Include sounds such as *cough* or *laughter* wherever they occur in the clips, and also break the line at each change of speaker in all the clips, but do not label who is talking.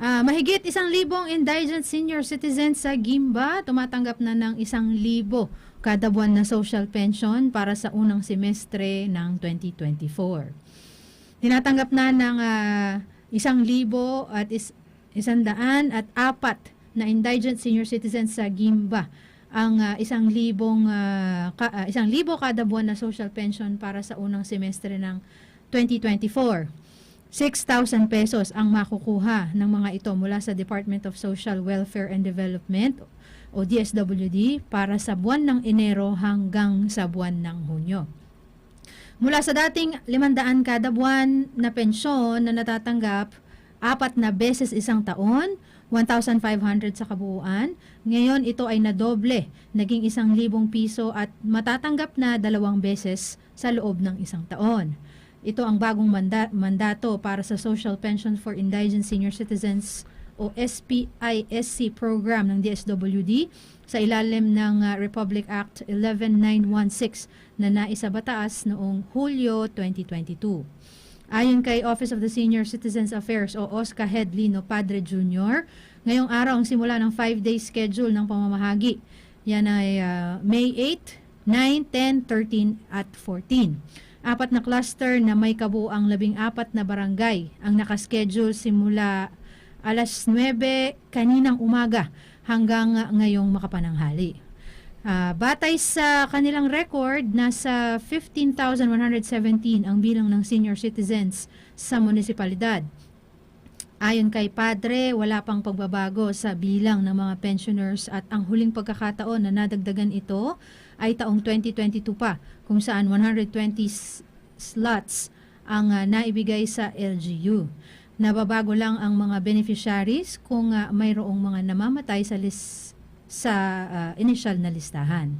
Ah, mahigit isang libong indigent senior citizens sa Gimba tumatanggap na ng isang libo kada buwan na social pension para sa unang semestre ng 2024. Tinatanggap na ng ah, isang libo at is, isang daan at apat na indigent senior citizens sa Gimba ang ah, isang libong ah, ka- ah, isang libo kada buwan na social pension para sa unang semestre ng 2024. 6,000 pesos ang makukuha ng mga ito mula sa Department of Social Welfare and Development o DSWD para sa buwan ng Enero hanggang sa buwan ng Hunyo. Mula sa dating 500 kada buwan na pensyon na natatanggap, apat na beses isang taon, 1,500 sa kabuuan. Ngayon, ito ay nadoble, naging isang libong piso at matatanggap na dalawang beses sa loob ng isang taon. Ito ang bagong manda- mandato para sa Social Pension for Indigent Senior Citizens o SPISC program ng DSWD sa ilalim ng uh, Republic Act 11916 na naisabataas noong Hulyo 2022. Ayon kay Office of the Senior Citizens Affairs o OSCA Head Lino Padre Jr., ngayong araw ang simula ng 5-day schedule ng pamamahagi. Yan ay uh, May 8, 9, 10, 13 at 14. Apat na cluster na may kabuang labing apat na barangay ang nakaschedule simula alas 9 kaninang umaga hanggang uh, ngayong makapananghali. Ah, batay sa kanilang record, nasa 15,117 ang bilang ng senior citizens sa munisipalidad. Ayon kay Padre, wala pang pagbabago sa bilang ng mga pensioners at ang huling pagkakataon na nadagdagan ito ay taong 2022 pa kung saan 120 s- slots ang ah, naibigay sa LGU. Nababago lang ang mga beneficiaries kung ah, mayroong mga namamatay sa list sa ah, initial na listahan.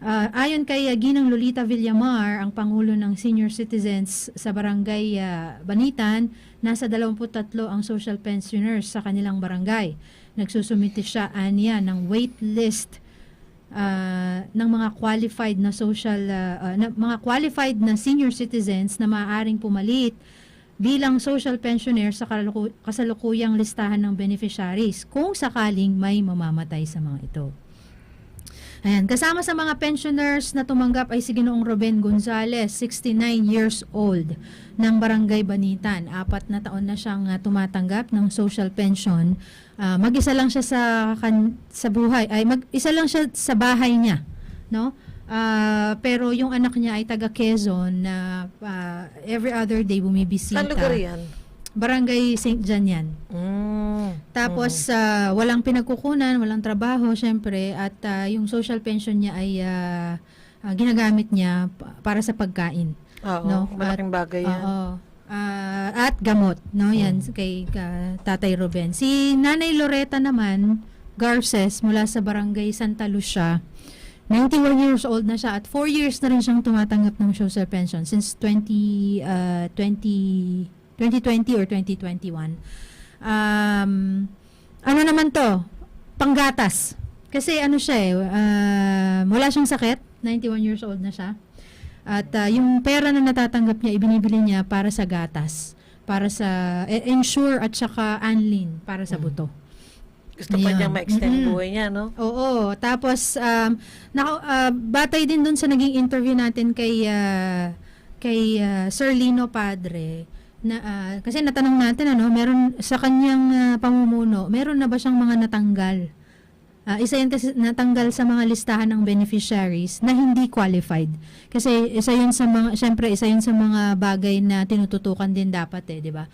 Ah, ayon kay ah, Ginang Lolita Villamar, ang Pangulo ng Senior Citizens sa Barangay ah, Banitan, nasa 23 ang social pensioners sa kanilang barangay. Nagsusumite siya aniya ng wait list ah, ng mga qualified na social ah, ah, na, mga qualified na senior citizens na maaaring pumalit bilang social pensioner sa kasalukuyang listahan ng beneficiaries kung sakaling may mamamatay sa mga ito. Ayan, kasama sa mga pensioners na tumanggap ay si Ginoong Ruben Gonzales, 69 years old, ng Barangay Banitan. Apat na taon na siyang ah, tumatanggap ng social pension. Ah, mag-isa lang siya sa kan- sa buhay, ay mag-isa lang siya sa bahay niya, no? Ah, pero yung anak niya ay taga Quezon na ah, every other day bumibisita.
Saan lugar yan?
Barangay St. John yan.
Mm.
Tapos ah, walang pinagkukunan, walang trabaho syempre at ah, yung social pension niya ay ah, ah, ginagamit niya pa- para sa pagkain.
Oo,
No,
malaking bagay yan.
Oo. Ah, at gamot, no? Yan kay ah, Tatay Ruben. Si Nanay Loretta naman, Garces mula sa Barangay Santa Lucia. 91 years old na siya at 4 years na rin siyang tumatanggap ng social pension since 20 ah, 20 2020 or 2021. Um, ano naman to? Panggatas. Kasi ano siya eh, ah, wala siyang sakit, 91 years old na siya. At ah, yung pera na natatanggap niya, ibinibili niya para sa gatas, para sa eh, ensure at saka anlin para sa
Mm.
buto.
Gusto pa
Ayan.
niya ma-extend
Mm-mm.
buhay niya, no?
Oo, tapos um naka, ah, batay din doon sa naging interview natin kay ah, kay ah, Sir Lino Padre na ah, kasi natanong natin ano, meron sa kanyang ah, pamumuno, meron na ba siyang mga natanggal? Ah, isa yan kasi natanggal sa mga listahan ng beneficiaries na hindi qualified. Kasi isa yun sa mga, syempre isa yun sa mga bagay na tinututukan din dapat eh, di ba?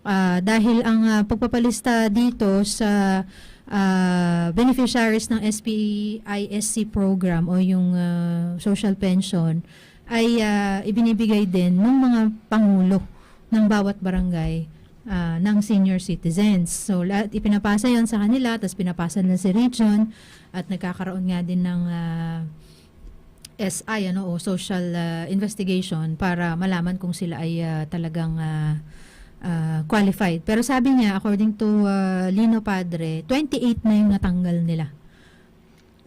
Ah, dahil ang ah, pagpapalista dito sa ah, beneficiaries ng SPISC program o yung ah, social pension ay ah, ibinibigay din ng mga pangulo ng bawat barangay ah, ng senior citizens. So lahat ipinapasa 'yon sa kanila, tapos pinapasa na sa region at nagkakaroon nga din ng ah, SI ano o social ah, investigation para malaman kung sila ay ah, talagang ah, ah, qualified. Pero sabi niya according to ah, Lino Padre, 28 na yung natanggal nila.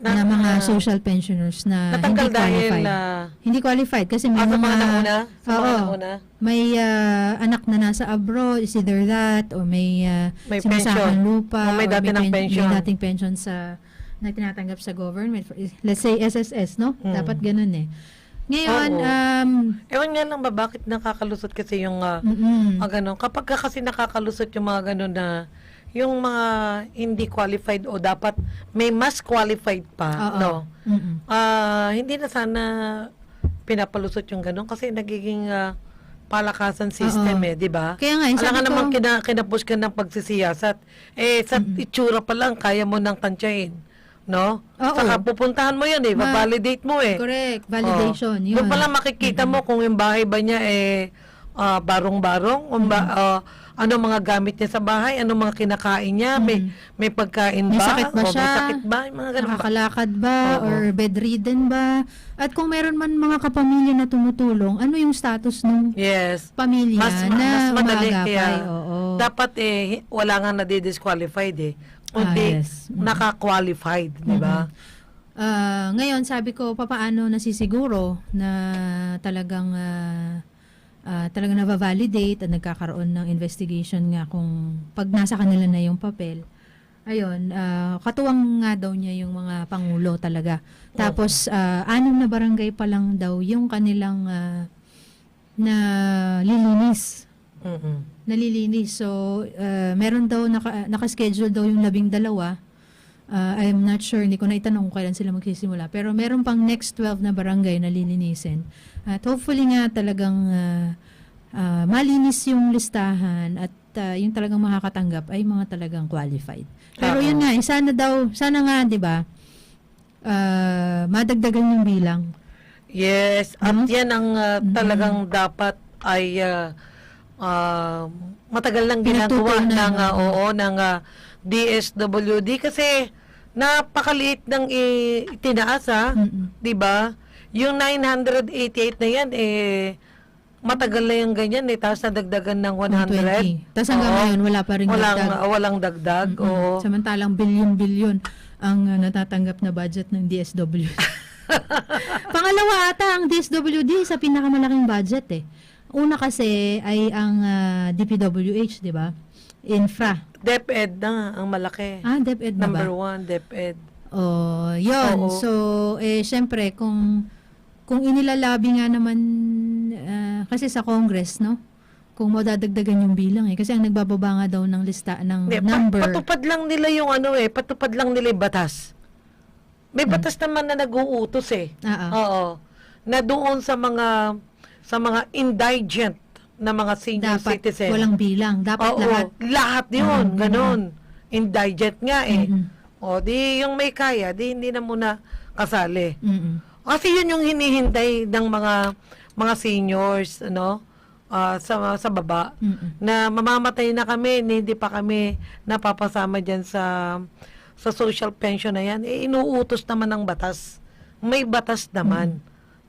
Na,
Na-
mga
na-
social pensioners na hindi
dahil
qualified.
ah,
hindi qualified kasi may
ah,
mga,
mga nauna? Sa mga
Oo.
nauna?
may ah, anak na nasa abroad, is either that or may uh,
May pension.
lupa
O may dati ng
pen-
pension.
may dating pension sa na tinatanggap sa government. For- Let's say SSS, no?
Mm.
Dapat ganun eh. Ngayon,
Oo.
um,
Ewan nga lang ba, bakit nakakalusot kasi yung ah,
mm-mm.
ganun. Kapag ka kasi nakakalusot yung mga ganun na yung mga hindi qualified o dapat may mas qualified pa,
Oo.
no?
Mm-mm.
Ah, hindi na sana pinapalusot yung ganun kasi nagiging ah, palakasan system
Oo.
eh, di ba?
Kaya nga,
Alam nga
ko,
naman kina, kinapush ka ng pagsisiyasat. Eh, sa itsura pa lang, kaya mo nang tansyahin. No?
Oo.
Saka pupuntahan mo yun eh,
Ma-
validate mo eh.
correct, validation,
Oo.
yun.
Doon pa lang makikita mo kung yung bahay ba niya eh ah, barong-barong, kung ba, ah, ano mga gamit niya sa bahay, ano mga kinakain niya, may may pagkain
May
ba?
sakit ba
O,
siya?
May sakit ba? Mga ganun ba?
Nakakalakad ba
Oo.
or bedridden ba? At kung meron man mga kapamilya na tumutulong, ano yung status ng
Yes.
pamilya
Mas,
na
mas madali kaya
Oo.
dapat eh wala nga nadidisqualified eh. Kundi
Ah, yes. Mm.
naka-qualified, di ba?
Ah, ngayon, sabi ko, papaano nasisiguro na talagang ah, ah, talagang na-validate at nagkakaroon ng investigation nga kung pag nasa kanila na yung papel. Ayun, ah, katuwang nga daw niya yung mga pangulo talaga. Tapos, ah, anim na barangay pa lang daw yung kanilang ah, na lilinis
Mm-mm.
nalilinis. So, uh, meron daw, naka, naka-schedule daw yung labing dalawa. Uh, I'm not sure, hindi ko na itanong kung kailan sila magsisimula. Pero meron pang next 12 na barangay na lilinisin. At hopefully nga talagang uh, uh, malinis yung listahan at uh, yung talagang makakatanggap ay mga talagang qualified. Pero
Oo.
yun nga, eh, sana daw, sana nga, di ba, uh, madagdagan yung bilang.
Yes, at
Mhm.
yan ang ah, talagang dapat ay ah, ah, matagal lang ginagawa ng ah,
oo.
oo ng ah, DSWD kasi napakaliit ng itinaas ah,
Mm-mm.
'di ba? Yung 988 na yan eh matagal na yung ganyan eh tapos nadagdagan ng 100.
120. Tapos hanggang
Oo.
ngayon, wala pa rin
Walang
dagdag.
walang dagdag.
Mm-mm.
Oo.
Samantalang bilyon-bilyon ang uh, natatanggap na budget ng DSWD. *laughs* Pangalawa ata ang DSWD sa pinakamalaking budget eh. Una kasi ay ang uh, DPWH, di ba? Infra.
DepEd na ang malaki.
Ah, DepEd na
Number
ba?
one, DepEd.
Oh, yun.
Oo.
So, eh, syempre, kung kung inilalabi nga naman ah, kasi sa Congress, no? Kung madadagdagan yung bilang eh. Kasi ang nagbababa nga daw ng lista, ng
Hindi, pa-
number.
patupad lang nila yung ano eh, patupad lang nila yung batas. May batas naman na nag-uutos eh.
Ah, ah.
Oo. Na doon sa mga sa mga indigent na mga senior
dapat
citizen.
walang bilang. Dapat
Oo,
lahat.
lahat yun,
Mhm.
ganun. Indigent nga eh.
Mhm.
O, di yung may kaya, di hindi na muna kasali.
Mm-mm.
Kasi yun yung hinihintay ng mga mga seniors, ano, ah, sa sa baba
Mm-mm.
na mamamatay na kami, na hindi pa kami napapasama dyan sa sa social pension na yan, eh, inuutos naman ng batas. May batas naman.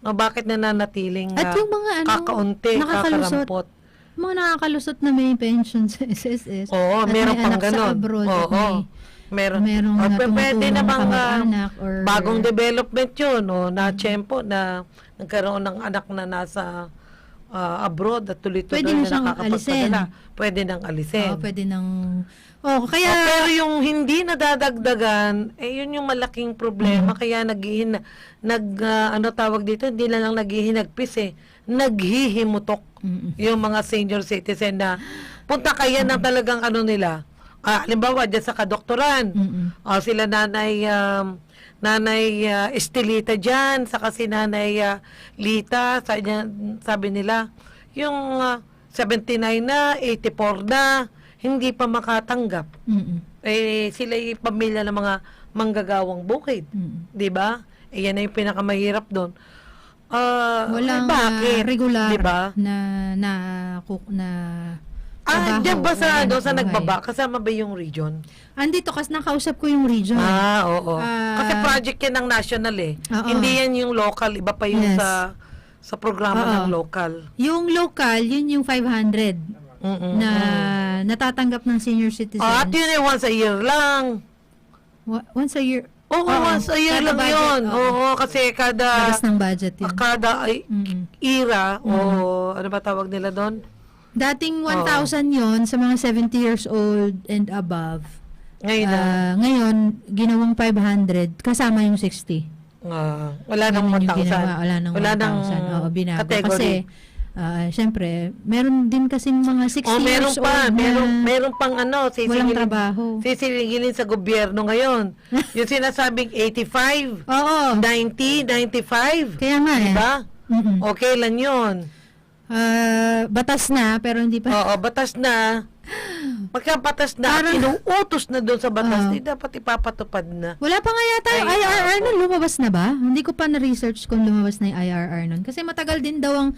No, bakit nananatiling.
At
ah,
yung mga ano,
kakaunti,
nakakalusot.
kakarampot?
Mga nakakalusot na may pension sa SSS.
Oo,
at
meron
may
pang
anak sa
ganun.
abroad. at
Oo.
may
Meron.
merong
O,
na
pe- pwede
tumutulong na
ah,
kamag-anak or
bagong development yun, o, na tiyempo na nagkaroon ng anak na nasa ah, abroad at tuloy-tuloy
Pwede na
na
siyang
nakakapagpadala. Pwede nang alisin.
Oo, pwede nang Oh, kaya
Ah, pero yung hindi nadadagdagan, eh yun yung malaking problema. Kaya naghihin nag ah, ano tawag dito, hindi na lang naghihinagpis eh. Naghihimutok
Mm-mm.
yung mga senior citizen na punta kaya ng talagang ano nila. Ah, halimbawa dyan sa kadoktoran.
Mm-mm.
Ah, sila nanay um, nanay ah, Estelita diyan, saka si nanay ah, Lita, sabi, niya- sabi nila, yung ah, 79 na, 84 na, hindi pa makatanggap.
Mm-mm.
Eh sila yung pamilya ng mga manggagawang bukid,
Mm-mm.
'di ba? Eh yan yung pinakamahirap doon. Ah,
Walang
bakit?
ah, regular
'Di ba?
na na cook na
Ah,
trabaho
diyan ba
o
sa ano sa
buhay.
nagbaba kasama ba yung region?
Andito kasi nakausap ko yung region.
Ah, oo.
Ah,
Kasi project yan ng national eh.
Oo.
Hindi yan yung local, iba pa yung
Yes.
sa sa programa
Oo.
ng local.
Yung local, yun yung 500
Mm-mm.
na natatanggap ng senior citizen.
Ah, at yun eh, once a year lang.
Wa- once a year.
Oo,
Oo,
once a year
kada
lang
budget,
yun.
oo.
Oo, kasi kada,
Labas ng budget yun.
kada ay,
Mm-mm.
era, o ano ba tawag nila doon?
Dating 1,000 yon sa mga 70 years old and above.
Ngayon na,
Ah, ngayon, ginawang 500 kasama yung 60.
ah, wala nang
Ganun yung
1,000.
ginawa, Wala nang
Wala nang
1,000. Oo, binago.
category.
Kasi, ah, syempre, meron din kasing mga 60
Oh, meron
years
pa,
old
meron,
na
meron pang ano,
walang
sisingilin,
trabaho.
sisingilin sa gobyerno ngayon. *laughs* yung sinasabing 85,
Oo.
90, 95.
Kaya nga eh.
Diba?
Mm-mm.
Okay lang yun.
Ah, batas na, pero hindi pa.
Oo, batas na. Pagka batas na,
Parang-
inuutos na doon sa batas,
Oo.
di dapat ipapatupad na.
Wala pa nga yata yung
Ay,
IRR nun. Lumabas na ba? Hindi ko pa na-research kung lumabas na yung IRR nun. Kasi matagal din daw ang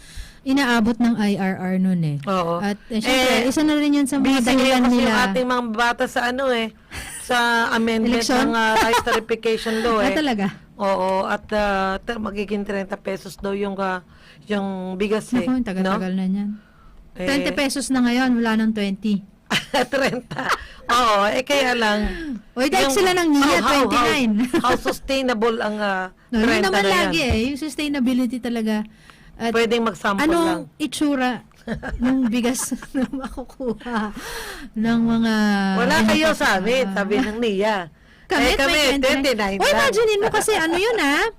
inaabot ng IRR nun eh.
Oo.
At eh, syempre,
Eh,
isa na rin yun sa mga dahilan nila.
yung ating mga bata sa ano eh, sa amendment ng uh, rice tarification law *laughs*
Ah,
eh.
talaga?
Oo, at ah, ta- magiging 30 pesos daw yung ah, yung bigas eh.
Naku, tagal-tagal na niyan.
Eh,
20 pesos na ngayon, wala nang 20.
30. *laughs* Oo, eh kaya lang.
Uy, dahil sila ng
how, how,
29.
How, how sustainable ang uh, *laughs*
No, yun
30
naman
na yan.
lagi eh. Yung sustainability talaga. At
Pwedeng mag-sample lang.
anong itsura *laughs* ng bigas na makukuha ng mga...
Wala
ano
kayo sa amin,
ah.
sabi ng NIA. *laughs*
Kami,
eh, kami, 29
Uy,
lang.
imaginein mo kasi ano yun ha? *laughs*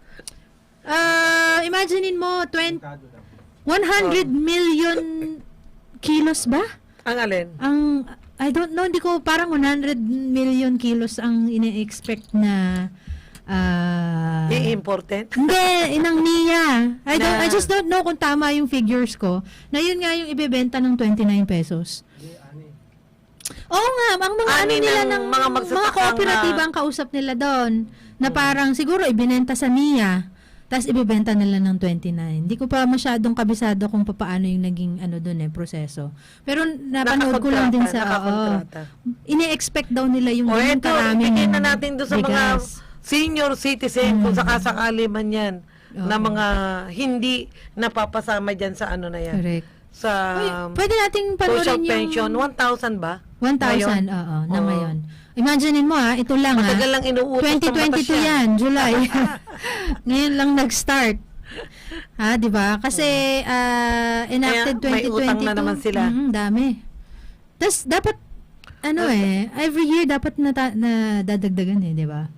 Ah, imaginein mo 20, 100 million kilos ba?
Ang alin?
Ang I don't know, hindi ko parang 100 million kilos ang ine-expect na ah
I-important?
hindi, inang niya. I don't I just don't know kung tama yung figures ko. Na yun nga yung ibebenta ng 29 pesos. Oo nga, ang mga ano nila
ng
ng
mga
mga, kooperatiba ang kausap nila doon. Na parang siguro ibinenta sa niya, tapos ibebenta nila ng 29. Hindi ko pa masyadong kabisado kung paano yung naging ano doon eh, proseso. Pero napanood ko lang din sa, oo.
Nakakontrata.
Ine-expect daw nila yung
O
ganun
eto,
karaming
ibigay na natin doon sa mga
bigas.
Senior citizen kung sakasakali man yan na
Oo.
mga hindi napapasama dyan sa ano na yan.
Correct.
Sa
Uy, pwede nating
social
panoorin
pension,
yung
1,000 ba?
1,000,
Ngayon?
oo, na
Oo.
ngayon. Imaginein mo ha, ito lang ha.
Matagal lang inuutos ng batas
2022 yan, July. *laughs* *laughs* Ngayon lang nag-start. Ha, 'di ba? Kasi ah, enacted
Kaya may
2022.
utang na naman sila.
Mm, dami. Tapos dapat ano eh, every year dapat na, na dadagdagan eh, 'di ba?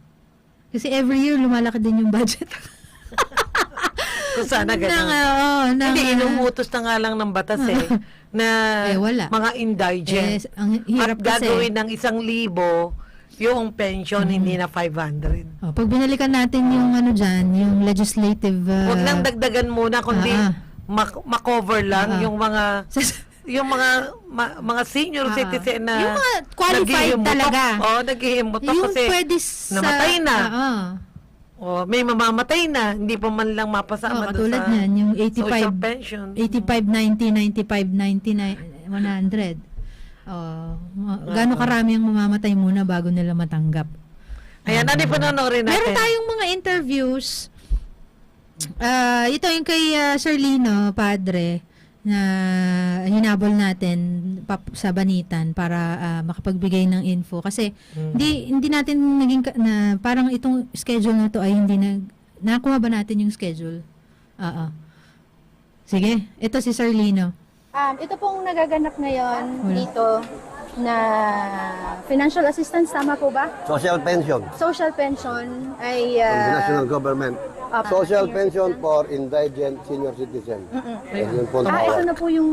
Kasi every year lumalaki din yung budget. *laughs*
Kung sana ganun.
ah, oo, nang,
Hindi,
ah,
inuutos na nga lang ng batas eh. *laughs* na
Eh, wala.
mga indigent.
eh, ang hirap
at
kasi.
gagawin ng isang libo yung pension, hindi na 500.
Oh, pag binalikan natin yung ano diyan, yung legislative uh,
Huwag nang dagdagan muna, kundi
ah.
mak- makover lang
ah.
yung mga *laughs* yung mga ma- mga senior
ah.
citizen na
Yung mga qualified talaga.
Oo, naghihimutok
yung
kasi
pwede sa
namatay na.
Oo.
oh, may mamamatay na, hindi pa man lang
Oh,
mapasama doon
katulad
sa
niyan, yung
social
85
pension.
85 90 95 99 100. Oh, gaano karami ang mamamatay muna bago nila matanggap.
Ayan, ano yung panonoorin natin?
Meron tayong mga interviews. Ah, ito yung kay ah, Sir Lino, padre, na hinabol natin pap- sa Banitan para ah, makapagbigay ng info kasi
Hmm.
hindi hindi natin naging ka- na parang itong schedule na to ay hindi nag nakuha ba natin yung schedule? Oo. Sige, ito si Sir Lino.
Um, ito pong nagaganap ngayon
Wala.
dito na financial assistance, tama po ba?
Social pension
Social pension ay...
from the
ah,
national government.
Ah,
Social pension for indigent senior citizen. Yan yung po
Ah, ito na po yung,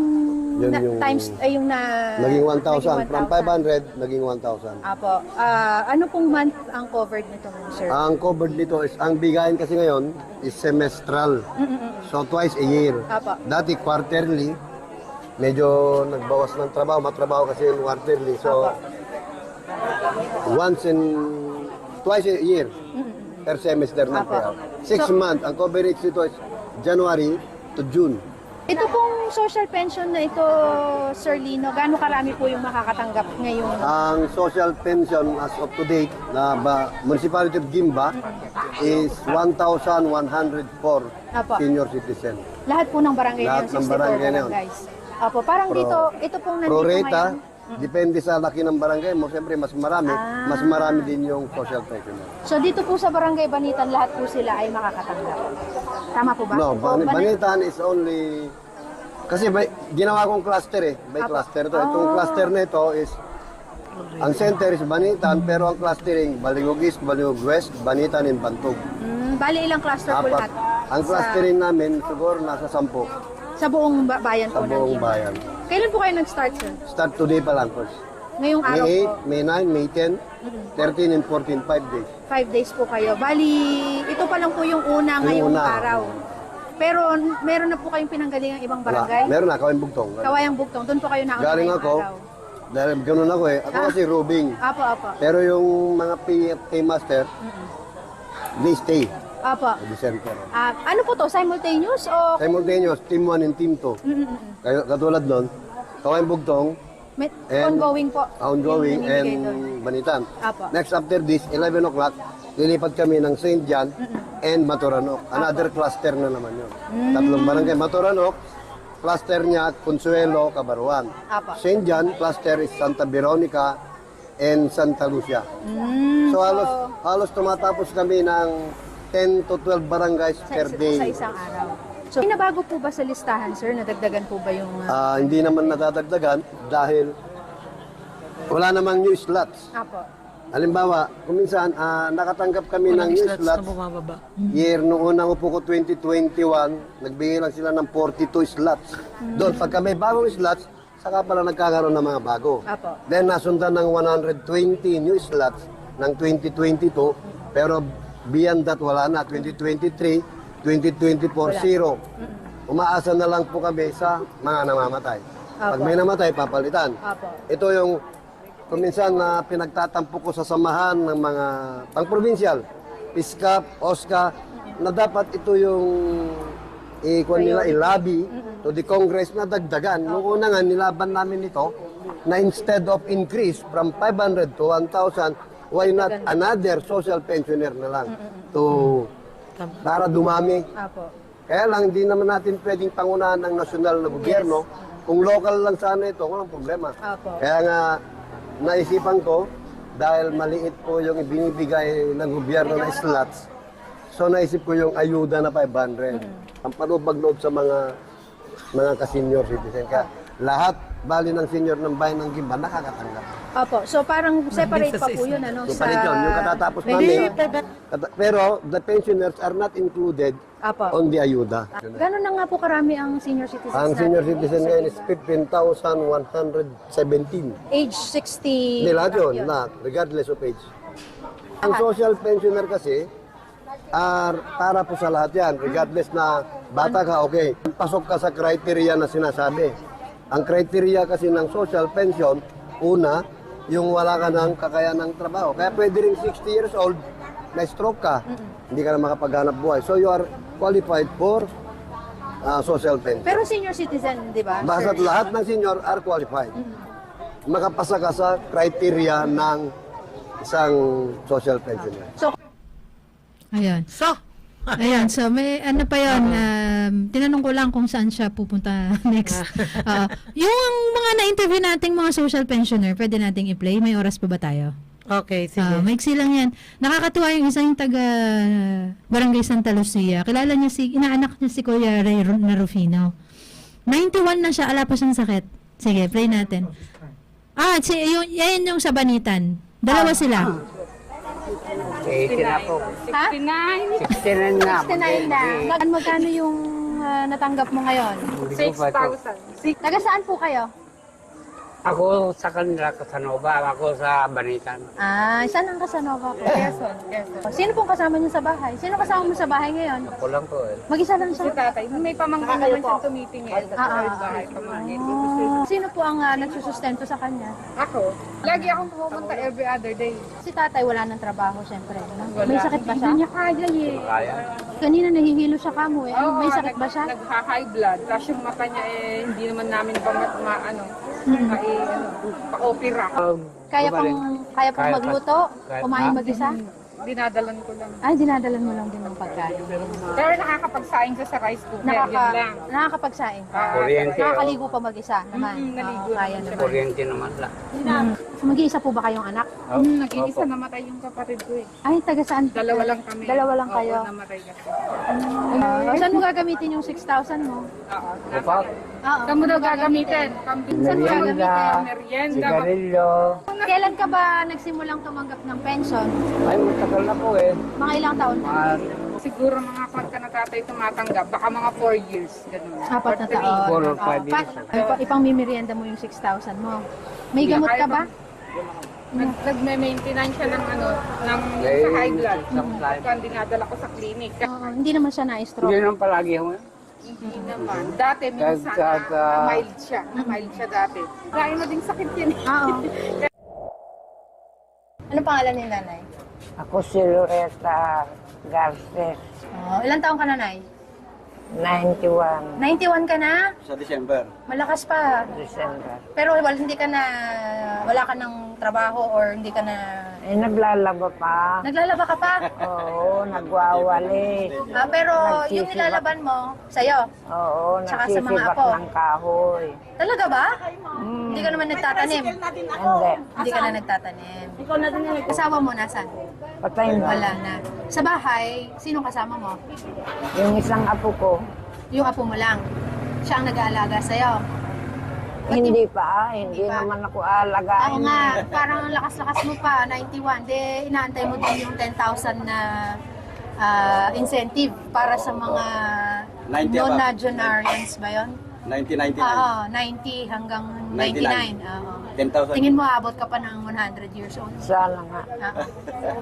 Yun
na-
yung-
times, ay yung na...
Naging 1,000. From
1,000.
500, naging 1,000.
Apo. Ah, ano pong month ang covered nito, sir?
Ang covered dito is, ang bigayan kasi ngayon is semestral. So twice a year.
Apo.
Dati quarterly, medyo nagbawas ng trabaho, matrabaho kasi yung quarterly. So once in, twice a year per semester na
Apo.
payout. Six
So-
months, ang coverage dito is January to June.
Ito pong social pension na ito, Sir Lino, gaano karami po yung makakatanggap ngayong...
Ang social pension as of today na ba, Municipality of Gimba is 1,104
Apo.
senior citizen.
Lahat po ng barangay
Lahat
na yun,
ng
64
barangay na yun.
barangays. Apo, parang
Pro-
dito, ito pong nandito
Pro rata,
ngayon.
Depende sa laki ng barangay mo, siyempre mas marami,
Ah.
mas marami din yung social pensioner.
So dito po sa Barangay Banitan, lahat po sila ay makakatanggap. Tama po ba?
No,
O,
Ban-
Bani-
Banitan is only kasi by, ginawa kong cluster eh, by
Apo.
cluster to. Itong
Oh.
cluster na ito is ang center is Banitan pero ang clustering Balingog East, Balingog West, Banitan and Bantog.
Mm, bali ilang cluster po
Apat.
lahat?
Ang
Sa-
clustering namin siguro nasa sampu
Sa, buong ba- bayan
sa
po ng
buong
Gimba.
bayan.
Kailan po kayo nag-start, sir?
Start today pa lang first.
Ngayong araw
May
po.
8, May 9, May 10, 13 and 14, 5 days.
Five days po kayo. Bali, ito pa lang po yung una ngayong
una.
araw. Pero n- meron na po kayong pinanggalingang ibang
Wala.
barangay?
Meron na, kawing bugtong.
Kawayang Bugtong. Doon po kayo nauna
Galing
ngayong
ako,
araw.
dahil ganun ako eh. Ako
Ah.
kasi roving.
Apo, apo.
Pero yung mga PFK master, they stay
Apo.
at the center.
Ah, ano po to? Simultaneous o...
Simultaneous, team 1 and team 2.
Mm, mm, mm.
Kayo, katulad nun, Kawang Bugtong,
May-
And-
ongoing po.
ongoing,
Yung
and
doon.
Banitan.
Apo.
Next after this, 11 o'clock, lilipat kami ng St. John and Maturanok. Another cluster na naman yun.
Mm.
Tatlong barangay. Maturanok, cluster niya, Consuelo, Cabaruan.
Apo.
St. John, cluster is Santa Veronica and Santa Lucia.
Mm,
So halos, halos tumatapos kami ng 10 to 12 barangays
sa,
per day.
sa isang araw. So, may nabago po ba sa listahan, sir? Nadagdagan po ba yung... ah,
Ah, hindi naman nadadagdagan dahil wala namang new slots.
apo.
Halimbawa, kuminsan ah, nakatanggap kami ng new
slots bumababa.
Year noong unang upo ko 2021, nagbigay lang sila ng 42 slots. Doon, pagka may bagong slots, saka pala nagkakaroon ng mga bago.
Apo.
Then nasundan ng 120 new slots ng 2022, pero beyond that wala na. 2023, 2024, zero. Umaasa na lang po kami sa mga namamatay. Pag may namatay, papalitan.
Apo.
Ito yung kuminsan na pinagtatampo ko sa samahan ng mga pang-provincial, PISCAP, OSCA, na dapat ito yung ikuan nila ilabi to the Congress na dagdagan. Noong una nga, nilaban namin ito na instead of increase from 500 to 1,000, why not another social pensioner na lang to para dumami.
Apo.
Kaya lang, hindi naman natin pwedeng pangunahan ng nasyonal na gobyerno. Kung local lang sana ito, walang problema.
Apo.
Kaya nga, naisipan ko, dahil maliit po yung ibinibigay ng gobyerno na slots, so naisip ko yung ayuda na 500. Ang panubag-loob sa mga mga ka-senior citizen. Kaya lahat, bali ng senior ng bayan ng Gimba, nakakatanggap.
Opo. So, parang separate pa po yun, ano?
So, palit yun. Yung katatapos namin, kata- pero the pensioners are not included
Apo.
on the ayuda.
Gano'n na nga po karami ang senior citizens
Ang
natin
senior
dito
citizen
sa
ngayon is
Gimba?
15,117.
Age 60.
Hindi lahat yun. lahat, regardless of age. Ang social pensioner kasi, are para po sa lahat yan, regardless na bata ka, okay. Pasok ka sa criteria na sinasabi. Ang criteria kasi ng social pension, una, yung wala ka ng kakayahan ng trabaho. Kaya pwede rin 60 years old, na stroke ka, hindi ka na makapaghanap buhay. So you are qualified for uh, social pension.
Pero senior citizen, di ba?
Basta
sir?
lahat ng senior are qualified. Makapasa ka sa criteria ng isang social pensioner.
So,
Ayan.
So,
Ayan, so may ano pa yun, um, tinanong ko lang kung saan siya pupunta *laughs* next. Ah, yung mga na-interview nating mga social pensioner, pwede nating i-play? May oras pa ba tayo?
okay, sige.
Ah, maiksi lang yan. Nakakatuwa yung isang taga Barangay Santa Lucia. Kilala niya si, inaanak niya si Kuya Ray Ru- na Rufino. 91 na siya, ala pa siyang sakit. Sige, play natin. Ah, si, yung, yan yung sa Banitan. Dalawa sila.
80 na po.
ha?
69 na.
69 na. Mag- magkano yung ah, natanggap mo ngayon?
Hindi ko pa ito.
Taga saan po kayo?
Ako sa kanila Casanova, ako sa Banitan.
Ah, saan ang Casanova ko? Quezon. Sino pong kasama niyo sa bahay? Sino kasama mo sa bahay ngayon?
Ako lang po eh.
Mag-isa lang siya?
tatay. May pamangkin naman siyang tumitingin sa
Ah, ah, ah.
bahay pamangkin.
Oh. Sino po ang ah, nagsusustento sa kanya?
Ako, lagi akong pumunta every other day.
Si tatay wala ng trabaho, syempre. No?
Wala.
May sakit ba siya?
Hindi niya kaya eh.
Kaya.
Kanina nahihilo siya kamo eh.
Oo,
May sakit ba siya?
Nagha-high blood. Tapos yung mata niya eh, hindi naman namin pa ma, ma- ano, Pa-opera.
Um,
Kaya pang kaya pang
Kaya pa-
magluto, kumain
Ah?
mag-isa?
dinadalan ko lang.
Ay, dinadalan mo lang din ng pagkain.
Pero nakakapagsaing siya sa rice cooker, yun
Nakaka,
lang.
nakakapagsain ka.
Kuryente.
Nakakaligo pa mag-isa naman.
Mm, naligo
Oo, kaya
naman
naman.
Kuryente naman lang.
So, mag-iisa po ba kayong anak?
Hmm, nag-iisa namatay yung kapatid ko eh.
Ay, taga saan?
Dalawa lang kami.
Dalawa lang
Oo,
kayo?
namatay kasi.
Uh, saan mo gagamitin yung 6,000 mo?
Oo.
Kapag
Oo.
Saan mo daw gagamitin?
Saan mo
mo
gagamitin?
Merienda.
sigarilyo.
Kailan ka ba nagsimulang tumanggap ng pension?
Ay, matagal na po eh.
Mga ilang taon na?
Mga
Siguro mga pagka na tatay tumatanggap, baka mga 4 years. Ganun.
Apat na
Or three.
taon.
Four or
Oo.
five
ipa- ipang mimerienda mo yung 6,000 mo. May gamot ka ba?
Nag- Nagme-maintenance siya ng ano, ng
Eh,
sa high blood.
sometimes.
Kaya dinadala ko sa clinic.
Oo, hindi naman siya na-stroke.
Hindi naman palagi ho.
Hindi naman. Dati minsan
Kag-
na, na mild siya. Na mild siya dati. Kaya na ding sakit yan. eh.
Oo. *laughs* Ano pangalan ni nanay?
Ako si Loretta Garces,
Oh, ilang taon ka na, Nay?
91
91 ka na?
Sa December.
Malakas pa.
December.
Pero wala, hindi ka na, wala ka ng trabaho or hindi ka na,
Eh, naglalaba pa.
naglalaba ka pa?
Oo, nagwawali.
Ah, pero yung
Nagsisibak.
nilalaban mo, sa'yo.
Oo,
Tsaka sa mga
nagsisibak
apo.
ng kahoy.
Talaga ba?
Mm,
Hindi ka naman nagtatanim.
hindi.
Hindi ka na nagtatanim. Kasama mo nasan?
Patay na.
Wala na. Sa bahay, sino kasama mo?
Yung isang apo ko,
Yung apo mo lang. Siya ang nag-aalaga sa'yo.
hindi pa.
Hindi
Hindi
pa.
naman ako
Ako
alagain.
nga, parang ang lakas-lakas mo pa, 91. De, inaantay mo din yung 10,000 na ah, incentive para sa mga
90 ba?
non-nagenarians ba yun?
1999.
Oo, 90 hanggang 99.
99.
Oo.
10,000.
Tingin mo, abot ka pa ng 100 years old.
Sana nga.
Oo.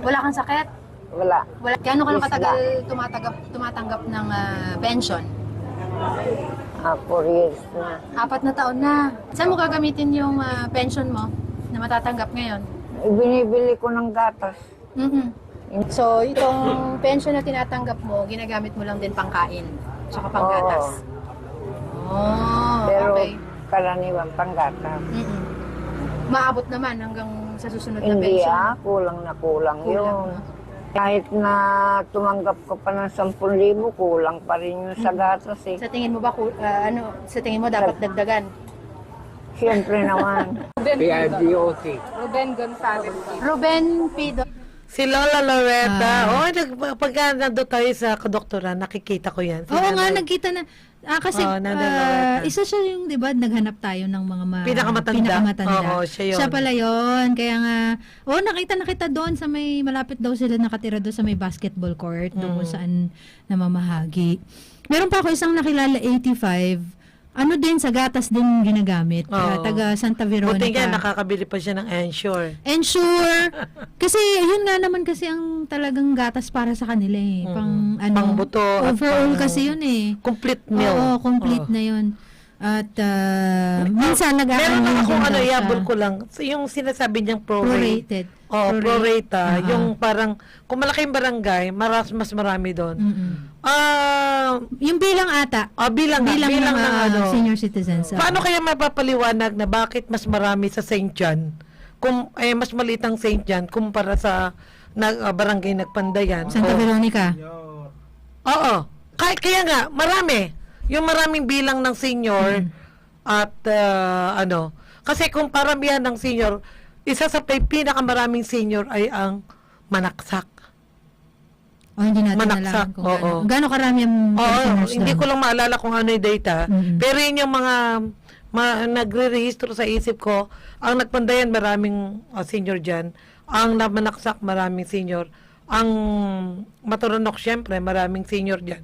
Wala kang sakit?
Wala.
Wala. Gano'n ka na katagal tumatanggap, tumatanggap ng ah, pension?
Ah, four years na.
Apat na taon na. Saan mo gagamitin yung ah, pension mo na matatanggap ngayon?
Ibinibili ko ng gatas.
Mhm. So, itong pension na tinatanggap mo, ginagamit mo lang din pangkain, tsaka panggatas. Oh,
Pero
okay.
karaniwan pang gatas.
Mhm. Maabot naman hanggang sa susunod na
Hindi
pension.
ah, kulang na kulang,
Kulang
yun.
na.
Kahit na tumanggap ka pa ng 10,000, kulang pa rin yung sa gatas eh.
Sa tingin mo ba, ku- ah, ano, sa tingin mo dapat dagdagan?
Siyempre naman.
PIDOT. *laughs*
Ruben Gonzalez.
Ruben Pido.
Si Lola Loretta,
Ah.
oh, nag, pagka nandun tayo sa doktora, nakikita ko yan. Si
Oo nga,
Nanay.
nagkita na. Ah, kasi ah,
ka.
isa siya yung, di ba, naghanap tayo ng mga ma-
Pinakamatanda.
pinakamatanda.
Oo, siya yun.
pala yun. Kaya nga, oh, nakita na kita doon sa may, malapit daw sila nakatira doon sa may basketball court, doon
Mm.
kung saan namamahagi. Meron pa ako isang nakilala, 85, ano din, sa gatas din ginagamit. Ah,
Oo.
taga Santa Veronica.
Buti nga, nakakabili pa siya ng Ensure.
Ensure. *laughs* kasi yun nga naman kasi ang talagang gatas para sa kanila eh.
Mm.
Pang ano,
Pangbuto at
overall
pang-
kasi yun eh.
Complete meal.
Oo, complete
Oo.
na yun. At ah, minsan nag
Meron lang akong ano, yabol ko lang. So, yung sinasabi niyang prorate.
Prorated.
Oh, prorata.
Oo.
Yung parang, kung malaking barangay, maras, mas marami doon.
Mm-mm.
Ah,
Yung bilang ata.
ah, bilang,
bilang,
bilang,
ng,
ng
ah,
ano.
senior citizens. ah.
Paano kaya mapapaliwanag na bakit mas marami sa St. John? Kung eh mas maliit ang St. John kumpara sa nag ah, barangay Nagpandayan.
Santa
O-
Veronica.
Oo. Kaya, kaya nga, marami. Yung maraming bilang ng senior at ah, ano. Kasi kung paramihan ng senior, isa sa pi- pinakamaraming senior ay ang manaksak.
O hindi natin
Manaksak,
alam kung
oo.
gaano. Gaano karami ang
Oo,
pensioners
hindi
doon?
ko lang maalala kung ano yung data.
Mhm.
Pero yun yung mga ma, nagre-rehistro sa isip ko. Ang nagpandayan, maraming ah, senior dyan. Ang namanaksak, maraming senior. Ang maturanok, syempre, maraming senior dyan.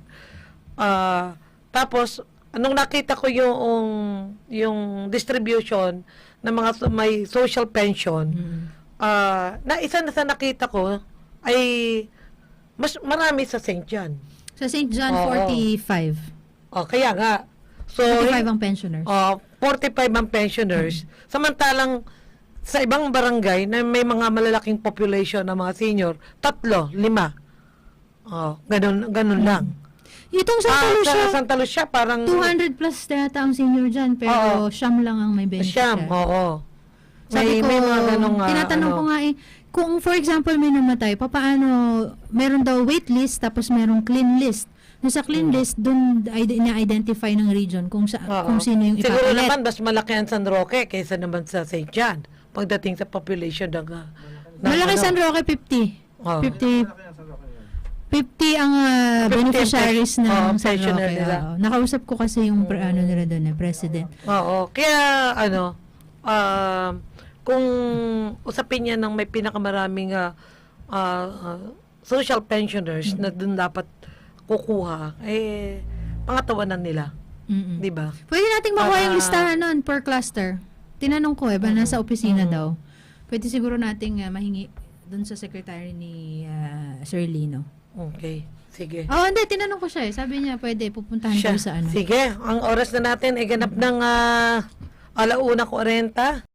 Ah, tapos, nung nakita ko yung yung distribution ng mga so- may social pension,
Mm.
ah, na isa na sa nakita ko ay mas marami sa St. John.
Sa St. John,
Oo.
45.
Oh, kaya nga. So,
45 ang pensioners.
oh, 45 ang pensioners. Samantalang sa ibang barangay na may mga malalaking population ng mga senior, tatlo, lima. Oh, ganun, ganun lang.
Itong Santa
Ah,
Lucia,
sa Santa Lucia, parang
200 plus yata ang senior dyan, pero
Oo.
siyam lang ang may beneficiary.
siyam, oo.
Sabi
May-
ko,
may mga ganong, ah,
tinatanong
ano.
ko nga eh, kung for example may namatay, papaano, meron daw wait list, tapos merong clean list. Doon sa clean list, doon na-identify ng region kung sa
Hmm. Oo.
kung sino yung
Siguro
ipapalit.
naman, mas malaki ang San Roque kaysa naman sa St. John. Pagdating sa population ng... ah, ng
Malaki
ano.
San Roque 50.
Oo.
50 50 ang ah,
50
beneficiaries ng
oo,
San Roque.
nila.
oo. Nakausap ko kasi yung pre- ano nila doon, eh, president.
Oo. Kaya, ano, um, kung usapin niya ng may pinakamaraming ah, ah, social pensioners na dun dapat kukuha, eh, pangatawanan nila.
Mm-mm.
Di ba?
Pwede nating makuha yung
Para-
listahan nun per cluster. Tinanong ko eh, ba nasa opisina daw. Pwede siguro nating ah, mahingi doon sa secretary ni ah, Sir Lino.
Okay. Sige.
Oh, hindi, tinanong ko siya eh. Sabi niya, pwede, pupuntahan ko sa ano.
Sige, ang oras na natin ay ganap ng ah, alauna 40.